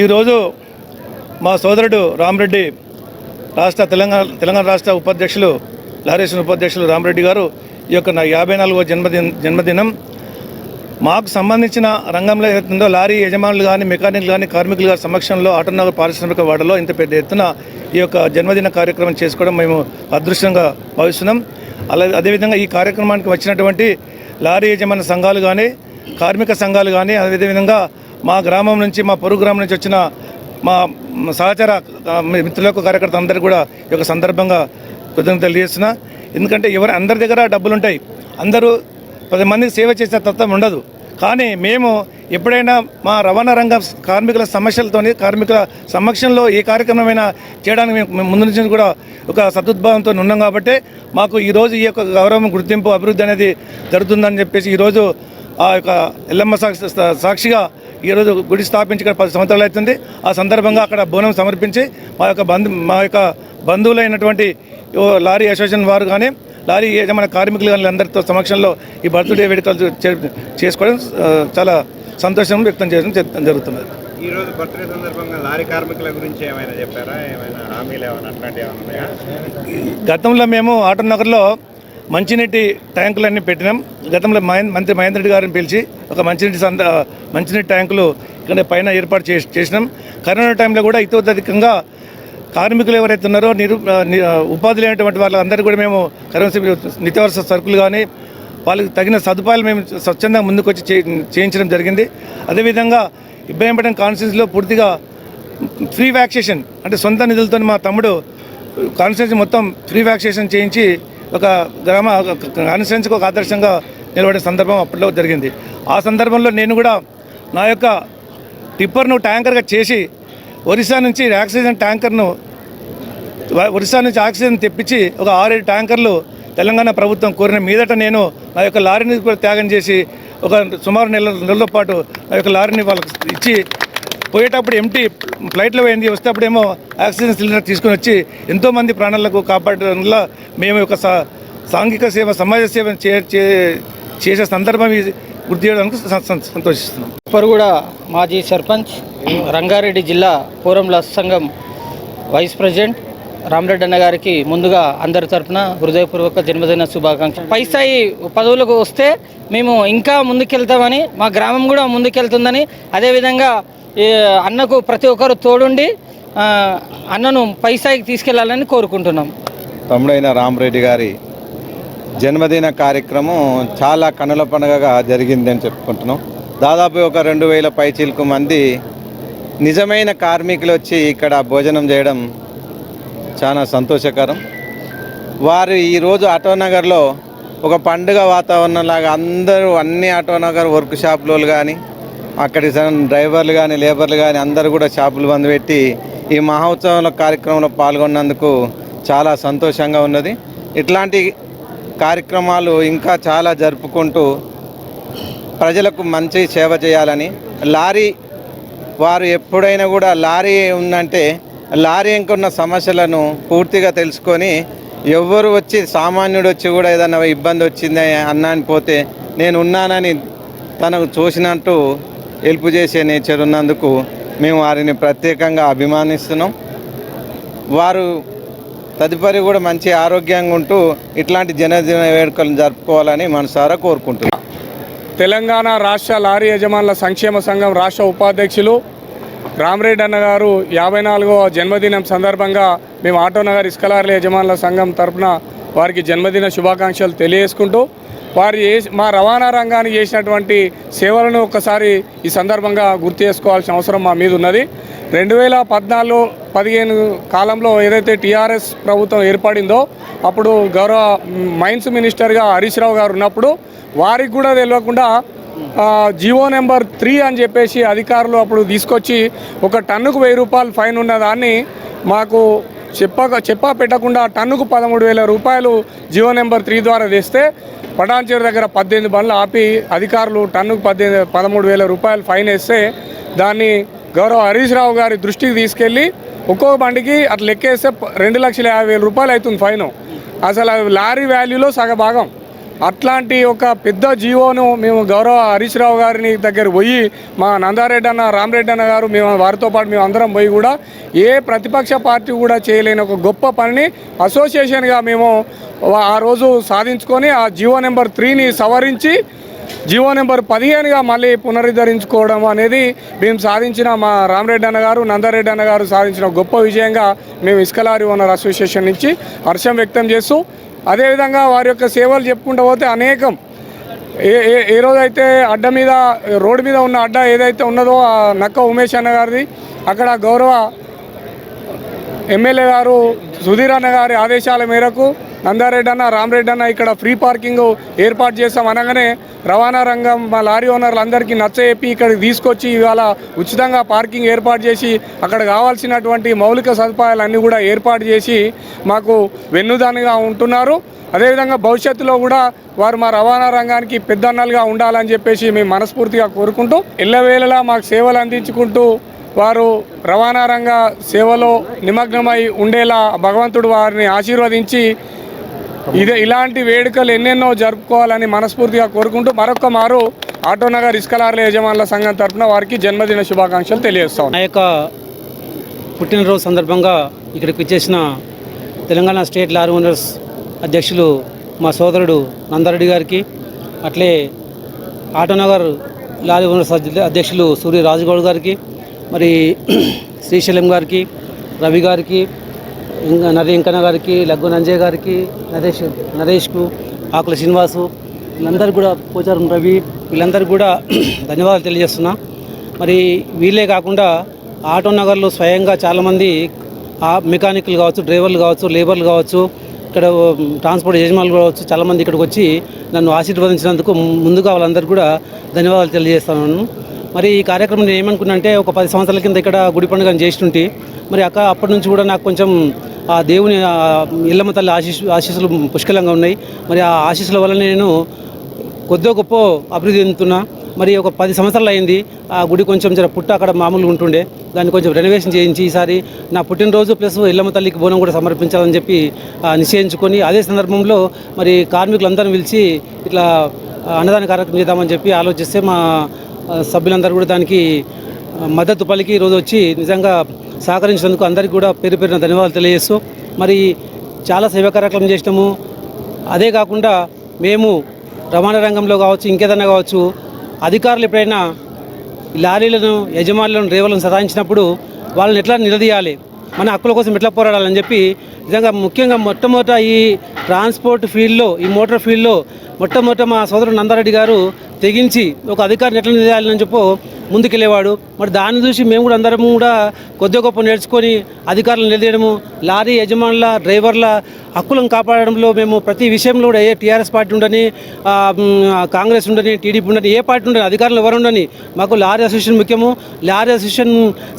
ఈరోజు మా సోదరుడు రామరెడ్డి రాష్ట్ర తెలంగాణ తెలంగాణ రాష్ట్ర ఉపాధ్యక్షులు లారేషన్ ఉపాధ్యక్షులు రామరెడ్డి గారు ఈ యొక్క నా యాభై నాలుగవ జన్మదిన జన్మదినం. మాకు సంబంధించిన రంగంలో ఏదైతుందో లారీ యజమానులు కానీ మెకానిక్లు కానీ కార్మికులు గారి సమక్షంలో ఆటోనగర్ పారిశ్రామిక వాడలో ఇంత పెద్ద ఎత్తున ఈ యొక్క జన్మదిన కార్యక్రమం చేసుకోవడం మేము అదృష్టంగా భావిస్తున్నాం. అలాగే అదేవిధంగా ఈ కార్యక్రమానికి వచ్చినటువంటి లారీ యజమాని సంఘాలు కానీ కార్మిక సంఘాలు కానీ అదేవిధంగా మా గ్రామం నుంచి మా పొరుగు గ్రామం నుంచి వచ్చిన మా సహచర మిత్రులకు కార్యకర్త అందరికీ కూడా ఈ యొక్క సందర్భంగా కృతజ్ఞతలు తెలియజేస్తున్నా. ఎందుకంటే ఎవరు అందరి దగ్గర డబ్బులు ఉంటాయి అందరూ పది మందికి సేవ చేసే తత్వం ఉండదు. కానీ మేము ఎప్పుడైనా మా రవాణా రంగం కార్మికుల సమస్యలతోని కార్మికుల సమక్షంలో ఏ కార్యక్రమమైనా చేయడానికి మేము ముందు నుంచి కూడా ఒక సదుద్భావంతో ఉన్నాం కాబట్టి మాకు ఈరోజు ఈ యొక్క గౌరవం గుర్తింపు అభివృద్ధి అనేది జరుగుతుందని చెప్పేసి ఈరోజు ఆ యొక్క ఎల్లమ్మ సాక్షి సాక్షిగా ఈరోజు గుడి స్థాపించి ఇక్కడ పది సంవత్సరాలు అవుతుంది. ఆ సందర్భంగా అక్కడ బోనం సమర్పించి మా యొక్క బంధు మా యొక్క బంధువులైనటువంటి లారీ అసోసియేషన్ వారు కానీ లారీ యజమాని కార్మికులు కానీ అందరితో సమక్షంలో ఈ బర్త్డే వేడుకలు చే- చేసుకోవడం చాలా సంతోషం వ్యక్తం చేయడం జరు- జరుగుతున్నది. ఈ రోజు బర్త్డే సందర్భంగా లారీ కార్మికుల గురించి ఏమైనా చెప్పారా? ఏమైనా హామీలు ఏమైనా అట్లాంటివి ఏమైనా గతంలో మేము ఆటోనగర్లో మంచినీటి ట్యాంకులన్నీ పెట్టినాం. గతంలో మహేంద్ర మంత్రి మహేందర్ రెడ్డి గారిని పిలిచి ఒక మంచినీటి సంద మంచినీటి ట్యాంకులు ఇక్కడ పైన ఏర్పాటు చేసి చేసినాం. కరోనా టైంలో కూడా ఇతోధికంగా కార్మికులు ఎవరైతే ఉన్నారో నిరు ఉపాధి లేనటువంటి వాళ్ళందరూ కూడా మేము కరెన్సీ నిత్యావసర సరుకులు కానీ వాళ్ళకి తగిన సదుపాయాలు మేము స్వచ్ఛందంగా ముందుకు వచ్చి చే- చేయించడం జరిగింది. అదేవిధంగా ఇబ్రాహీంపట్నం కాన్స్టిట్యూన్సీలో పూర్తిగా ఫ్రీ వ్యాక్సినేషన్ అంటే సొంత నిధులతో మా తమ్ముడు కాన్స్టిట్యూన్సీ మొత్తం ఫ్రీ వ్యాక్సినేషన్ చేయించి ఒక గ్రామ కాన్స్టిట్యూన్సీకి ఒక ఆదర్శంగా నిలబడే సందర్భం అప్పట్లో జరిగింది. ఆ సందర్భంలో నేను కూడా నా యొక్క టిప్పర్ను ట్యాంకర్గా చేసి ఒరిస్సా నుంచి ఆక్సిజన్ ట్యాంకర్ను ఒరిస్సా నుంచి ఆక్సిజన్ తెప్పించి ఒక ఆరేడు ట్యాంకర్లు తెలంగాణ ప్రభుత్వం కోరిన మీదట నేను నా యొక్క లారీని కూడా త్యాగం చేసి ఒక సుమారు నెల నెలల పాటు నా యొక్క లారీని వాళ్ళకి ఇచ్చి పోయేటప్పుడు ఎంటీ ఫ్లైట్లో పోయింది. వస్తేప్పుడేమో ఆక్సిజన్ సిలిండర్ తీసుకొని వచ్చి ఎంతోమంది ప్రాణాలకు కాపాడడం వల్ల మేము ఒక సా- సాంఘిక సేవ సమాజ సేవ చే- చేసే సందర్భం ఇది. గుర్తు చేయడానికి సంతోషిస్తున్నాం. ఇప్పుడు కూడా మాజీ సర్పంచ్ రంగారెడ్డి జిల్లా పూరంల సంఘం వైస్ ప్రెసిడెంట్ రామరెడ్డి అన్న గారికి ముందుగా అందరి తరఫున హృదయపూర్వక జన్మదిన శుభాకాంక్షలు. పై స్థాయి పదవులకు వస్తే మేము ఇంకా ముందుకెళ్తామని మా గ్రామం కూడా ముందుకెళ్తుందని అదేవిధంగా అన్నకు ప్రతి ఒక్కరు తోడుండి అన్నను పైసాయికి తీసుకెళ్ళాలని కోరుకుంటున్నాం. తమ్ముడైన రామరెడ్డి గారి జన్మదిన కార్యక్రమం చాలా కనుల పండుగగా జరిగిందని చెప్పుకుంటున్నాం. దాదాపు ఒక రెండు వేల పైచీలకు మంది నిజమైన కార్మికులు వచ్చి ఇక్కడ భోజనం చేయడం చాలా సంతోషకరం. వారు ఈరోజు ఆటోనగర్లో ఒక పండుగ వాతావరణం లాగా అందరూ అన్ని ఆటోనగర్ వర్క్ షాపులు కానీ అక్కడి డ్రైవర్లు కానీ లేబర్లు కానీ అందరూ కూడా షాపులు బంద్ పెట్టి ఈ మహోత్సవంలో కార్యక్రమంలో పాల్గొన్నందుకు చాలా సంతోషంగా ఉన్నది. ఇట్లాంటి కార్యక్రమాలు ఇంకా చాలా జరుపుకుంటూ ప్రజలకు మంచి సేవ చేయాలని లారీ వారు ఎప్పుడైనా కూడా లారీ ఉందంటే లారీ ఇంకున్న సమస్యలను పూర్తిగా తెలుసుకొని ఎవరు వచ్చి సామాన్యుడు వచ్చి కూడా ఏదైనా ఇబ్బంది వచ్చింది అన్నా పోతే నేను ఉన్నానని తనకు చూసినట్టు హెల్ప్ చేసే నేచర్ ఉన్నందుకు మేము వారిని ప్రత్యేకంగా అభిమానిస్తున్నాం. వారు తదుపరి కూడా మంచి ఆరోగ్యంగా ఉంటూ ఇట్లాంటి జనదిన వేడుకలను జరుపుకోవాలని మనసారా కోరుకుంటున్నాం. తెలంగాణ రాష్ట్ర లారీ యజమానుల సంక్షేమ సంఘం రాష్ట్ర ఉపాధ్యక్షులు రామరెడ్డి అన్న గారు యాభై నాలుగవ జన్మదినం సందర్భంగా మేము ఆటోనగర్ ఇస్కలార్ల యజమానుల సంఘం తరపున వారికి జన్మదిన శుభాకాంక్షలు తెలియజేసుకుంటూ వారు మా రవాణా రంగానికి చేసినటువంటి సేవలను ఒక్కసారి ఈ సందర్భంగా గుర్తు చేసుకోవాల్సిన అవసరం మా మీద ఉన్నది. రెండు వేల పద్నాలుగు పదిహేను కాలంలో ఏదైతే టీఆర్ఎస్ ప్రభుత్వం ఏర్పడిందో అప్పుడు గౌరవ మైన్స్ మినిస్టర్గా హరీష్ రావు గారు ఉన్నప్పుడు వారికి కూడా తెలియకుండా ఆ, జియో నెంబర్ త్రీ అని చెప్పేసి అధికారులు అప్పుడు తీసుకొచ్చి ఒక టన్నుకు వెయ్యి రూపాయలు ఫైన్ ఉన్న దాన్ని మాకు చెప్పక చెప్పా పెట్టకుండా టన్నుకు పదమూడు వేల రూపాయలు జియో నెంబర్ త్రీ ద్వారా తెస్తే పటాన్చేరు దగ్గర పద్దెనిమిది బండ్లు ఆపి అధికారులు టన్నుకు పద్దెనిమిది పదమూడు వేల రూపాయలు ఫైన్ వేస్తే దాన్ని గౌరవ హరీష్ రావు గారి దృష్టికి తీసుకెళ్ళి ఒక్కొక్క బండికి అట్లా లెక్కేస్తే రెండు లక్షల యాభై వేల రూపాయలు అవుతుంది ఫైన్. అసలు లారీ వాల్యూలో సగభాగం. అట్లాంటి ఒక పెద్ద జీవోను మేము గౌరవ హరీష్ రావు గారిని దగ్గర పోయి మా నందారెడ్డి అన్న రామరెడ్డి అన్న గారు మేము వారితో పాటు మేము అందరం పోయి కూడా ఏ ప్రతిపక్ష పార్టీ కూడా చేయలేని ఒక గొప్ప పనిని అసోసియేషన్గా మేము ఆ రోజు సాధించుకొని ఆ జీవో నెంబర్ త్రీని సవరించి జీవో నెంబర్ పదిహేనుగా మళ్ళీ పునరుద్ధరించుకోవడం అనేది మేము సాధించిన మా రామరెడ్డి అన్న గారు నందారెడ్డి అన్న గారు సాధించిన గొప్ప విజయంగా మేము ఇసుకలారి ఓనర్ అసోసియేషన్ నుంచి హర్షం వ్యక్తం చేస్తూ అదేవిధంగా వారి యొక్క సేవలు చెప్పుకుంటూ పోతే అనేకం. ఏ ఏ ఏ రోజైతే అడ్డ మీద రోడ్డు మీద ఉన్న అడ్డ ఏదైతే ఉన్నదో ఆ నక్క ఉమేష్ అన్న గారిది అక్కడ గౌరవ ఎమ్మెల్యే గారు సుధీర్ అన్న గారి ఆదేశాల మేరకు నందారెడ్డి అన్న రామరెడ్డి అన్న ఇక్కడ ఫ్రీ పార్కింగ్ ఏర్పాటు చేస్తాం అనగానే రవాణా రంగం మా లారీ ఓనర్లు అందరికీ నచ్చజెప్పి ఇక్కడికి తీసుకొచ్చి ఇవాళ ఉచితంగా పార్కింగ్ ఏర్పాటు చేసి అక్కడ కావాల్సినటువంటి మౌలిక సదుపాయాలన్నీ కూడా ఏర్పాటు చేసి మాకు వెన్నుదానిగా ఉంటున్నారు. అదేవిధంగా భవిష్యత్తులో కూడా వారు మా రవాణా రంగానికి పెద్దన్నలుగా ఉండాలని చెప్పేసి మేము మనస్ఫూర్తిగా కోరుకుంటూ ఎల్లవేళలా మాకు సేవలు అందించుకుంటూ వారు రవాణా రంగ సేవలో నిమగ్నమై ఉండేలా భగవంతుడు వారిని ఆశీర్వదించి ఇదే ఇలాంటి వేడుకలు ఎన్నెన్నో జరుపుకోవాలని మనస్ఫూర్తిగా కోరుకుంటూ మరొక మారు ఆటోనగర్ ఇస్కలార్ల యజమానుల సంఘం తరఫున వారికి జన్మదిన శుభాకాంక్షలు తెలియజేస్తాం నా యొక్క పుట్టినరోజు సందర్భంగా ఇక్కడికి వచ్చేసిన తెలంగాణ స్టేట్ లారీ ఓనర్స్ అధ్యక్షులు మా సోదరుడు నందారెడ్డి గారికి అట్లే ఆటోనగర్ లారీ ఓనర్స్ అధ్యక్షులు సూర్య రాజగౌడ్ గారికి మరి శ్రీశైలం గారికి రవి గారికి ఇంకా నరేంకన్న గారికి లగ్గు నంజయ్ గారికి నరేష్ నరేష్కు ఆకుల శ్రీనివాసు వీళ్ళందరూ కూడా పోచారం రవి వీళ్ళందరూ కూడా ధన్యవాదాలు తెలియజేస్తున్నా. మరి వీళ్ళే కాకుండా ఆటో నగర్లో స్వయంగా చాలామంది మెకానిక్లు కావచ్చు డ్రైవర్లు కావచ్చు లేబర్లు కావచ్చు ఇక్కడ ట్రాన్స్పోర్ట్ యజమానులు కావచ్చు చాలామంది ఇక్కడికి వచ్చి నన్ను ఆశీర్వదించినందుకు ముందుగా వాళ్ళందరూ కూడా ధన్యవాదాలు తెలియజేస్తున్నాను మరి ఈ కార్యక్రమం నేను ఏమనుకున్నా అంటే ఒక పది సంవత్సరాల కింద ఇక్కడ గుడి పండుగను చేస్తుంటే మరి అక్క అప్పటి నుంచి కూడా నాకు కొంచెం ఆ దేవుని ఇల్లమ్మ తల్లి ఆశీస్ ఆశీస్సులు పుష్కలంగా ఉన్నాయి. మరి ఆ ఆశీస్సుల వల్ల నేను కొద్దిగా గొప్ప అభివృద్ధి చెందుతున్నా. మరి ఒక పది సంవత్సరాలు అయింది. ఆ గుడి కొంచెం జర పుట్ట అక్కడ మామూలుగా ఉంటుండే. దాన్ని కొంచెం రెనోవేషన్ చేయించి ఈసారి నా పుట్టినరోజు ప్లస్ ఇల్లమ్మ తల్లికి బోనం కూడా సమర్పించాలని చెప్పి నిశ్చయించుకొని అదే సందర్భంలో మరి కార్మికులందరిని పిలిచి ఇట్లా అన్నదాన కార్యక్రమం చేద్దామని చెప్పి ఆలోచిస్తే మా సభ్యులందరూ కూడా దానికి మద్దతు పలికి ఈరోజు వచ్చి నిజంగా సహకరించినందుకు అందరికీ కూడా పేరు పేరున ధన్యవాదాలు తెలియజేస్తూ మరి చాలా సేవా కార్యక్రమం చేసినాము. అదే కాకుండా మేము రవాణా రంగంలో కావచ్చు ఇంకేదన్నా కావచ్చు అధికారులు ఎప్పుడైనా లారీలను యజమానులను డ్రైవర్లను సతాయించినప్పుడు వాళ్ళని ఎట్లా నిలదీయాలి? మన హక్కుల కోసం ఎట్లా పోరాడాలని చెప్పి నిజంగా ముఖ్యంగా మొట్టమొదట ఈ ట్రాన్స్పోర్ట్ ఫీల్డ్లో ఈ మోటార్ ఫీల్డ్లో మొట్టమొదట మా సోదరుడు నందారెడ్డి గారు తెగించి ఒక అధికారిని ఎట్లా నిలదీయాలని చెప్పు ముందుకెళ్ళేవాడు. మరి దాన్ని చూసి మేము కూడా అందరం కూడా కొద్ది గొప్ప నేర్చుకొని అధికారులను నిలదీయడము. లారీ యజమానుల డ్రైవర్ల హక్కులను కాపాడడంలో మేము ప్రతి విషయంలో కూడా ఏ టీఆర్ఎస్ పార్టీ ఉండని కాంగ్రెస్ ఉండని టీడీపీ ఉండని ఏ పార్టీ ఉండని అధికారులు ఎవరు ఉండని మాకు లారీ అసోసియేషన్ ముఖ్యము. లారీ అసోసియేషన్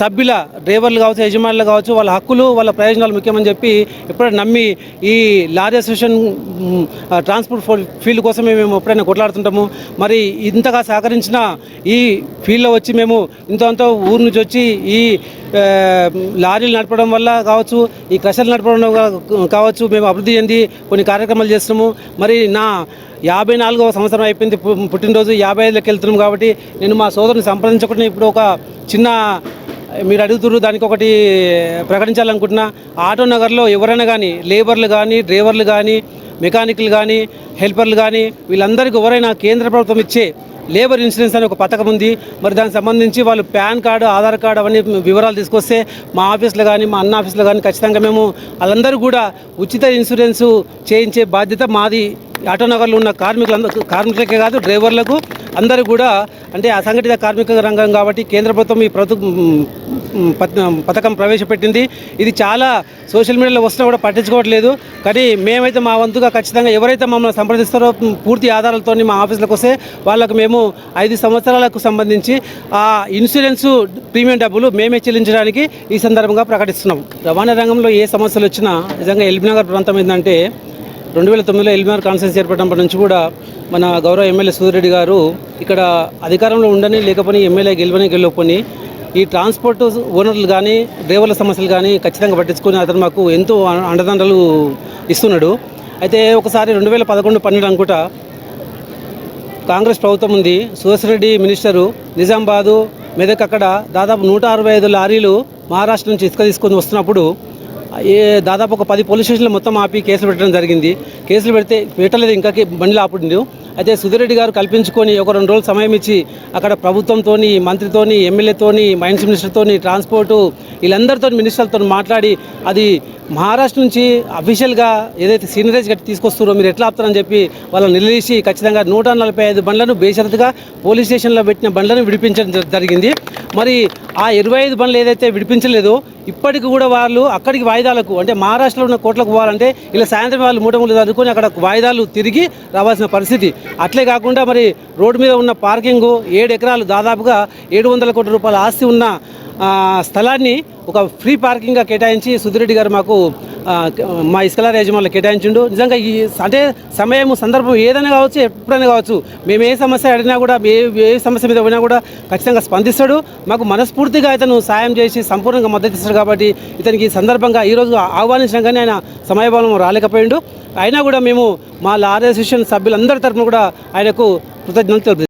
సభ్యుల డ్రైవర్లు కావచ్చు యజమానులు కావచ్చు వాళ్ళ హక్కులు వాళ్ళ ప్రయోజనాలు ముఖ్యమని చెప్పి ఎప్పుడైనా నమ్మి ఈ లారీ అసోసియేషన్ ట్రాన్స్పోర్ట్ ఫీల్డ్ కోసమే మేము ఎప్పుడైనా కొట్లాడుతుంటాము. మరి ఇంతగా సహకరించిన ఈ ఫీల్డ్లో వచ్చి మేము ఇంత అంత ఊరు నుంచి వచ్చి ఈ లారీలు నడపడం వల్ల కావచ్చు ఈ క్రషర్లు నడపడం కావచ్చు మేము అభివృద్ధి చెంది కొన్ని కార్యక్రమాలు చేస్తున్నాము. మరి నా యాభై నాలుగవ సంవత్సరం అయిపోయింది పుట్టినరోజు. యాభై ఐదులోకి వెళ్తున్నాం కాబట్టి నేను మా సోదరుని సంప్రదించకుండా ఇప్పుడు ఒక చిన్న మీరు అడుగుతున్నారు దానికి ఒకటి ప్రకటించాలనుకుంటున్నా. ఆటో నగర్లో ఎవరైనా కానీ లేబర్లు కానీ డ్రైవర్లు కానీ మెకానిక్లు కానీ హెల్పర్లు కానీ వీళ్ళందరికీ ఎవరైనా కేంద్ర ప్రభుత్వం ఇచ్చే లేబర్ ఇన్సూరెన్స్ అనే ఒక పథకం ఉంది. మరి దానికి సంబంధించి వాళ్ళు పాన్ కార్డు ఆధార్ కార్డు అవన్నీ వివరాలు తీసుకొస్తే మా ఆఫీస్లో కానీ మా అన్న ఆఫీస్లో కానీ ఖచ్చితంగా మేము వాళ్ళందరూ కూడా ఉచిత ఇన్సూరెన్స్ చేయించే బాధ్యత మాది. ఆటో నగర్లో ఉన్న కార్మికులందరూ కార్మికులకే కాదు డ్రైవర్లకు అందరూ కూడా అంటే అసంఘటిత కార్మిక రంగం కాబట్టి కేంద్ర ప్రభుత్వం ఈ ప్రభుత్వం పథకం ప్రవేశపెట్టింది. ఇది చాలా సోషల్ మీడియాలో వస్తున్నా కూడా పట్టించుకోవట్లేదు. కానీ మేమైతే మా వంతుగా ఖచ్చితంగా ఎవరైతే మమ్మల్ని సంప్రదిస్తారో పూర్తి ఆధారాలతో మా ఆఫీసులకు వస్తే వాళ్ళకు మేము ఐదు సంవత్సరాలకు సంబంధించి ఆ ఇన్సూరెన్స్ ప్రీమియం డబ్బులు మేమే చెల్లించడానికి ఈ సందర్భంగా ప్రకటిస్తున్నాం. రవాణా రంగంలో ఏ సమస్యలు వచ్చినా నిజంగా ఎల్బీనగర్ ప్రాంతం ఏంటంటే రెండు వేల తొమ్మిదిలో ఎల్బీఆర్ కాన్ఫరెన్స్ ఏర్పడినప్పటి నుంచి కూడా మన గౌరవ ఎమ్మెల్యే సూర్యరెడ్డి గారు ఇక్కడ అధికారంలో ఉండని లేకపోయి ఎమ్మెల్యే గెలవని గెలవని ఈ ట్రాన్స్పోర్ట్ ఓనర్లు కానీ డ్రైవర్ల సమస్యలు కానీ ఖచ్చితంగా పట్టించుకొని అతను మాకు ఎంతో అండదండలు ఇస్తున్నాడు. అయితే ఒకసారి రెండు వేల పదకొండు పన్నెండు అనుకుంటా కాంగ్రెస్ ప్రభుత్వం ఉంది. సురేష్ రెడ్డి మినిస్టరు నిజామాబాదు మెదక్ అక్కడ దాదాపు నూట అరవై ఐదు లారీలు మహారాష్ట్ర నుంచి ఇసుక తీసుకొని వస్తున్నప్పుడు ఏ దాదాపు ఒక పది పోలీస్ స్టేషన్లు మొత్తం ఆపి కేసులు పెట్టడం జరిగింది. కేసులు పెడితే పెట్టలేదు ఇంకా బండిలో బండ్లు అయితే సుధిరెడ్డి గారు కల్పించుకొని ఒక రెండు రోజులు సమయం ఇచ్చి అక్కడ ప్రభుత్వంతోని మంత్రితోని ఎమ్మెల్యేతోని మైన్స్ మినిస్టర్తోని ట్రాన్స్పోర్టు వీళ్ళందరితో మినిస్టర్లతో మాట్లాడి అది మహారాష్ట్ర నుంచి అఫీషియల్గా ఏదైతే సీనియరైజ్ కట్టి తీసుకొస్తారో మీరు ఎట్లా ఆపుతారని చెప్పి వాళ్ళని నిలదీసి ఖచ్చితంగా నూట నలభై ఐదు బండ్లను బేషరతుగా పోలీస్ స్టేషన్లో పెట్టిన బండ్లను విడిపించడం జరిగింది. మరి ఆ ఇరవై ఐదు బండ్లు ఏదైతే విడిపించలేదో ఇప్పటికి కూడా వాళ్ళు అక్కడికి వాయిదాలకు అంటే మహారాష్ట్రలో ఉన్న కోట్లకు పోవాలంటే ఇలా సాయంత్రం వాళ్ళు మూట మూడు అక్కడ వాయిదాలు తిరిగి రావాల్సిన పరిస్థితి. అట్లే కాకుండా మరి రోడ్డు మీద ఉన్న పార్కింగ్ ఏడు ఎకరాలు దాదాపుగా ఏడు వందల కోట్ల రూపాయల ఆస్తి ఉన్న స్థలాన్ని ఒక ఫ్రీ పార్కింగ్గా కేటాయించి సుధిరెడ్డి గారు మాకు మా ఇస్కలార్ యజమానులు కేటాయించిండు. నిజంగా ఈ అంటే సమయం సందర్భం ఏదైనా కావచ్చు ఎప్పుడైనా కావచ్చు మేము ఏ సమస్య అడిగినా కూడా ఏ ఏ సమస్య మీద పోయినా కూడా ఖచ్చితంగా స్పందిస్తాడు. మాకు మనస్ఫూర్తిగా ఇతను సాయం చేసి సంపూర్ణంగా మద్దతు ఇస్తాడు కాబట్టి ఇతనికి ఈ సందర్భంగా ఈరోజు ఆహ్వానించడం కానీ ఆయన సమయభావం రాలేకపోయిండు. అయినా కూడా మేము మా లారీ అసోసియేషన్ సభ్యులందరి తరఫున కూడా ఆయనకు కృతజ్ఞతలు తెలుపుతున్నాం.